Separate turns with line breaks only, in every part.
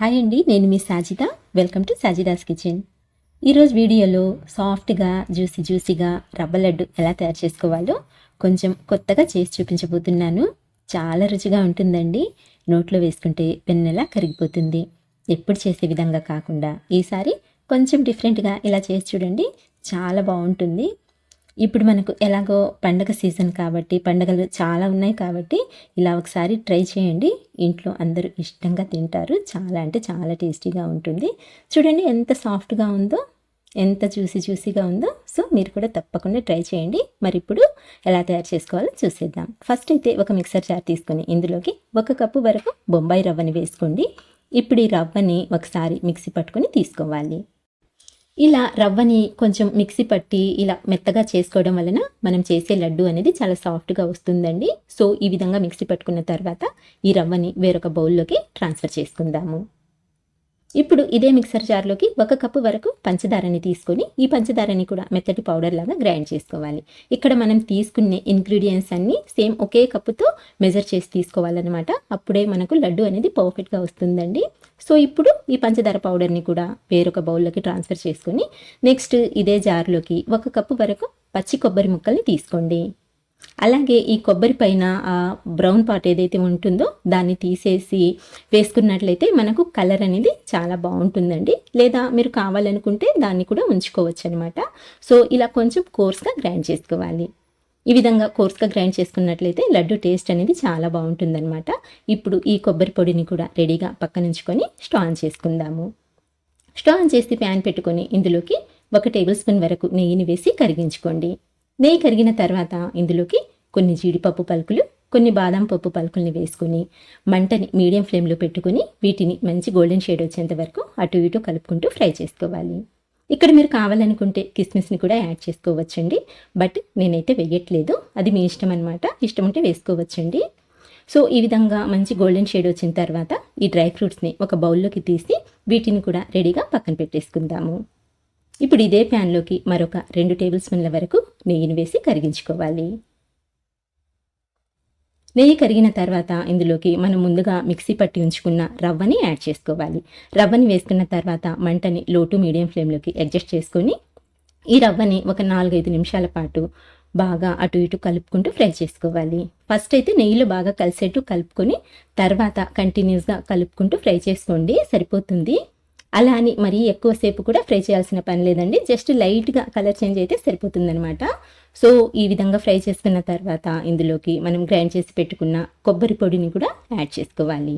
Hi అండి నేను మీ Sajida. Welcome to Sajida's kitchen. ఈరోజు వీడియోలో సాఫ్ట్గా జ్యూసీ జ్యూసీగా రవ్వ లడ్డు ఎలా తయారు చేసుకోవాలో కొంచెం కొత్తగా చేసి చూపించబోతున్నాను. చాలా రుచిగా ఉంటుందండి. నోట్లో వేసుకుంటే పెన్నెలా కరిగిపోతుంది. ఎప్పుడు చేసే విధంగా కాకుండా ఈసారి కొంచెం డిఫరెంట్గా ఇలా చేసి చూడండి. చాలా బాగుంటుంది. ఇప్పుడు మనకు ఎలాగో పండగ సీజన్ కాబట్టి పండగలు చాలా ఉన్నాయి కాబట్టి ఇలా ఒకసారి ట్రై చేయండి. ఇంట్లో అందరూ ఇష్టంగా తింటారు. చాలా అంటే చాలా టేస్టీగా ఉంటుంది. చూడండి ఎంత సాఫ్ట్గా ఉందో ఎంత చూసి చూసిగా ఉందో. సో మీరు కూడా తప్పకుండా ట్రై చేయండి. మరి ఇప్పుడు ఎలా తయారు చేసుకోవాలో చూసేద్దాం. ఫస్ట్ అయితే ఒక మిక్సర్ జార్ తీసుకొని ఇందులోకి ఒక కప్పు వరకు బొంబాయి రవ్వని వేసుకోండి. ఇప్పుడు ఈ రవ్వని ఒకసారి మిక్సీ పట్టుకొని తీసుకోవాలి. ఇలా రవ్వని కొంచెం మిక్సీ పట్టి ఇలా మెత్తగా చేసుకోవడం వలన మనం చేసే లడ్డు అనేది చాలా సాఫ్ట్గా వస్తుందండి. సో ఈ విధంగా మిక్సీ పట్టుకున్న తర్వాత ఈ రవ్వని వేరొక బౌల్లోకి ట్రాన్స్ఫర్ చేసుకుందాము. ఇప్పుడు ఇదే మిక్సర్ జార్లోకి ఒక కప్పు వరకు పంచదారని తీసుకొని ఈ పంచదారని కూడా మెత్తటి పౌడర్ లాగా గ్రైండ్ చేసుకోవాలి. ఇక్కడ మనం తీసుకునే ఇంగ్రీడియంట్స్ అన్నీ సేమ్ ఒకే కప్పుతో మెజర్ చేసి తీసుకోవాలన్నమాట. అప్పుడే మనకు లడ్డు అనేది పర్ఫెక్ట్గా వస్తుందండి. సో ఇప్పుడు ఈ పంచదార పౌడర్ని కూడా వేరొక బౌల్లోకి ట్రాన్స్ఫర్ చేసుకొని నెక్స్ట్ ఇదే జార్లోకి ఒక కప్పు వరకు పచ్చి కొబ్బరి ముక్కల్ని తీసుకోండి. అలాగే ఈ కొబ్బరి పైన ఆ బ్రౌన్ పార్ట్ ఏదైతే ఉంటుందో దాన్ని తీసేసి వేసుకున్నట్లయితే మనకు కలర్ అనేది చాలా బాగుంటుందండి. లేదా మీరు కావాలనుకుంటే దాన్ని కూడా ఉంచుకోవచ్చు అనమాట సో ఇలా కొంచెం కోర్స్గా గ్రైండ్ చేసుకోవాలి. ఈ విధంగా కోర్స్గా గ్రైండ్ చేసుకున్నట్లయితే లడ్డు టేస్ట్ అనేది చాలా బాగుంటుందన్నమాట. ఇప్పుడు ఈ కొబ్బరి పొడిని కూడా రెడీగా పక్కనుంచుకొని స్టవ్ ఆన్ చేసుకుందాము. స్టవ్ ఆన్ చేసి ప్యాన్ పెట్టుకొని ఇందులోకి ఒక టేబుల్ స్పూన్ వరకు నెయ్యిని వేసి కరిగించుకోండి. నెయ్యి కరిగిన తర్వాత ఇందులోకి కొన్ని జీడిపప్పు పలుకులు కొన్ని బాదం పప్పు పలుకుల్ని వేసుకొని మంటని మీడియం ఫ్లేమ్లో పెట్టుకొని వీటిని మంచి గోల్డెన్ షేడ్ వచ్చేంత వరకు అటు ఇటు కలుపుకుంటూ ఫ్రై చేసుకోవాలి. ఇక్కడ మీరు కావాలనుకుంటే కిస్మిస్ని కూడా యాడ్ చేసుకోవచ్చండి. బట్ నేనైతే వేయట్లేదు. అది మీ ఇష్టం అనమాట ఇష్టం ఉంటే వేసుకోవచ్చండి. సో ఈ విధంగా మంచి గోల్డెన్ షేడ్ వచ్చిన తర్వాత ఈ డ్రై ఫ్రూట్స్ని ఒక బౌల్లోకి తీసి వీటిని కూడా రెడీగా పక్కన పెట్టేసుకుందాము. ఇప్పుడు ఇదే ప్యాన్లోకి మరొక రెండు టేబుల్ స్పూన్ల వరకు నెయ్యిని వేసి కరిగించుకోవాలి. నెయ్యి కరిగిన తర్వాత ఇందులోకి మనం ముందుగా మిక్సీ పట్టి ఉంచుకున్న రవ్వని యాడ్ చేసుకోవాలి. రవ్వని వేసుకున్న తర్వాత మంటని లో టు మీడియం ఫ్లేమ్లోకి అడ్జస్ట్ చేసుకొని ఈ రవ్వని ఒక నాలుగైదు నిమిషాల పాటు బాగా అటు ఇటు కలుపుకుంటూ ఫ్రై చేసుకోవాలి. ఫస్ట్ అయితే నెయ్యిలో బాగా కలిసేట్టు కలుపుకొని తర్వాత కంటిన్యూస్గా కలుపుకుంటూ ఫ్రై చేసుకోండి. సరిపోతుంది. అలా అని మరీ ఎక్కువసేపు కూడా ఫ్రై చేయాల్సిన పని లేదండి. జస్ట్ లైట్గా కలర్ చేంజ్ అయితే సరిపోతుందనమాట సో ఈ విధంగా ఫ్రై చేసుకున్న తర్వాత ఇందులోకి మనం గ్రైండ్ చేసి పెట్టుకున్న కొబ్బరి పొడిని కూడా యాడ్ చేసుకోవాలి.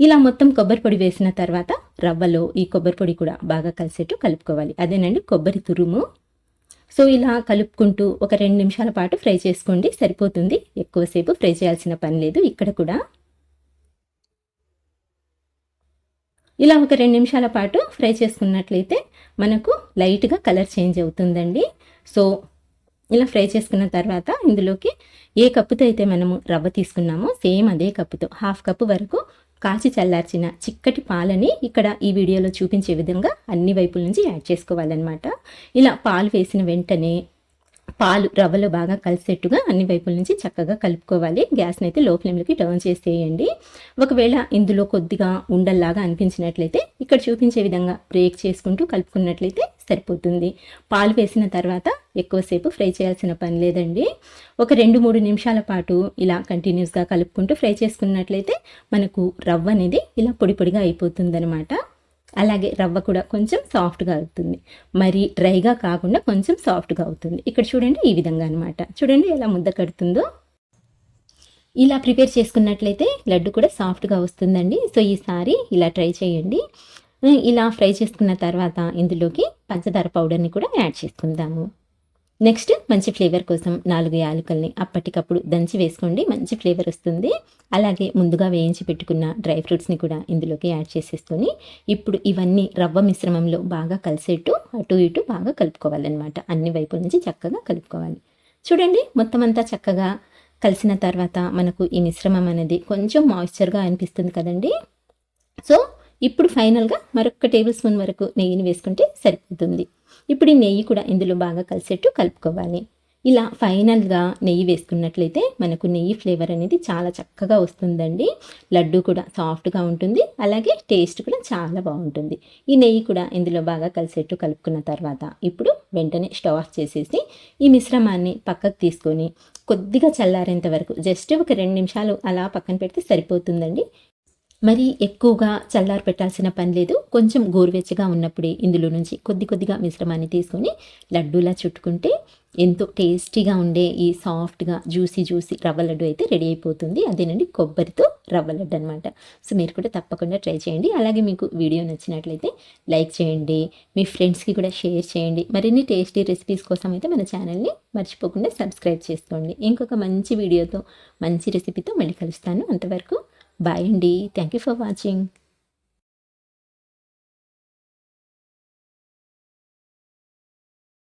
ఇలా మొత్తం కొబ్బరి పొడి వేసిన తర్వాత రవ్వలో ఈ కొబ్బరి పొడి కూడా బాగా కలిసేట్టు కలుపుకోవాలి. అదేనండి కొబ్బరి తురుము. సో ఇలా కలుపుకుంటూ ఒక రెండు నిమిషాల పాటు ఫ్రై చేసుకోండి. సరిపోతుంది. ఎక్కువసేపు ఫ్రై చేయాల్సిన పని లేదు. ఇక్కడ కూడా ఇలా ఒక రెండు నిమిషాల పాటు ఫ్రై చేసుకున్నట్లయితే మనకు లైట్గా కలర్ చేంజ్ అవుతుందండి. సో ఇలా ఫ్రై చేసుకున్న తర్వాత ఇందులోకి ఏ కప్పుతో అయితే మనము రవ్వ తీసుకున్నామో సేమ్ అదే కప్పుతో హాఫ్ కప్పు వరకు కాచి చల్లార్చిన చిక్కటి పాలని ఇక్కడ ఈ వీడియోలో చూపించే విధంగా అన్ని వైపుల నుంచి యాడ్ చేసుకోవాలన్నమాట. ఇలా పాలు వేసిన వెంటనే పాలు రవ్వలో బాగా కలిసేట్టుగా అన్ని వైపుల నుంచి చక్కగా కలుపుకోవాలి. గ్యాస్ని అయితే లో ఫ్లేమ్లోకి టర్న్ చేసేయండి. ఒకవేళ ఇందులో కొద్దిగా ఉండల్లాగా అనిపించినట్లయితే ఇక్కడ చూపించే విధంగా బ్రేక్ చేసుకుంటూ కలుపుకున్నట్లయితే సరిపోతుంది. పాలు వేసిన తర్వాత ఎక్కువసేపు ఫ్రై చేయాల్సిన పని లేదండి. ఒక రెండు మూడు నిమిషాల పాటు ఇలా కంటిన్యూస్గా కలుపుకుంటూ ఫ్రై చేసుకున్నట్లయితే మనకు రవ్వ అనేది ఇలా పొడి పొడిగా అయిపోతుందనమాట అలాగే రవ్వ కూడా కొంచెం సాఫ్ట్గా అవుతుంది. మరి డ్రైగా కాకుండా కొంచెం సాఫ్ట్గా అవుతుంది. ఇక్కడ చూడండి ఈ విధంగా అనమాట చూడండి ఎలా ముద్ద కడుతుందో. ఇలా ప్రిపేర్ చేసుకున్నట్లయితే లడ్డు కూడా సాఫ్ట్గా వస్తుందండి. సో ఈసారి ఇలా ట్రై చేయండి. ఇలా ఫ్రై చేసుకున్న తర్వాత ఇందులోకి పంచదార పౌడర్ని కూడా యాడ్ చేసుకుందాము. నెక్స్ట్ మంచి ఫ్లేవర్ కోసం నాలుగు యాలకుల్ని అప్పటికప్పుడు దంచి వేసుకోండి. మంచి ఫ్లేవర్ వస్తుంది. అలాగే ముందుగా వేయించి పెట్టుకున్న డ్రై ఫ్రూట్స్ని కూడా ఇందులోకి యాడ్ చేసేసుకొని ఇప్పుడు ఇవన్నీ రవ్వ మిశ్రమంలో బాగా కలిసేట్టు అటు ఇటు బాగా కలుపుకోవాలన్నమాట. అన్ని వైపుల నుంచి చక్కగా కలుపుకోవాలి. చూడండి మొత్తం అంతా చక్కగా కలిసిన తర్వాత మనకు ఈ మిశ్రమం అనేది కొంచెం మాయిశ్చర్గా అనిపిస్తుంది కదండి. సో ఇప్పుడు ఫైనల్గా మరొక టేబుల్ స్పూన్ వరకు నెయ్యిని వేసుకుంటే సరిపోతుంది. ఇప్పుడు ఈ నెయ్యి కూడా ఇందులో బాగా కలిసేట్టు కలుపుకోవాలి. ఇలా ఫైనల్గా నెయ్యి వేసుకున్నట్లయితే మనకు నెయ్యి ఫ్లేవర్ అనేది చాలా చక్కగా వస్తుందండి. లడ్డు కూడా సాఫ్ట్గా ఉంటుంది. అలాగే టేస్ట్ కూడా చాలా బాగుంటుంది. ఈ నెయ్యి కూడా ఇందులో బాగా కలిసేట్టు కలుపుకున్న తర్వాత ఇప్పుడు వెంటనే స్టవ్ ఆఫ్ చేసేసి ఈ మిశ్రమాన్ని పక్కకు తీసుకొని కొద్దిగా చల్లారేంత వరకు జస్ట్ ఒక రెండు నిమిషాలు అలా పక్కన పెడితే సరిపోతుందండి. మరి ఎక్కువగా చల్లారి పెట్టాల్సిన పని లేదు. కొంచెం గోరువెచ్చగా ఉన్నప్పుడే ఇందులో నుంచి కొద్ది కొద్దిగా మిశ్రమాన్ని తీసుకొని లడ్డూలా చుట్టుకుంటే ఎంతో టేస్టీగా ఉండే ఈ సాఫ్ట్గా జ్యూసీ జ్యూసీ రవ్వ లడ్డు అయితే రెడీ అయిపోతుంది. అదేనండి కొబ్బరితో రవ్వ లడ్డు అనమాట సో మీరు కూడా తప్పకుండా ట్రై చేయండి. అలాగే మీకు వీడియో నచ్చినట్లయితే లైక్ చేయండి మీ ఫ్రెండ్స్కి కూడా షేర్ చేయండి. మరిన్ని టేస్టీ రెసిపీస్ కోసం అయితే మన ఛానల్ని మర్చిపోకుండా సబ్స్క్రైబ్ చేసుకోండి. ఇంకొక మంచి వీడియోతో మంచి రెసిపీతో మళ్ళీ కలుస్తాను. అంతవరకు Bye, Andy. Thank you for watching.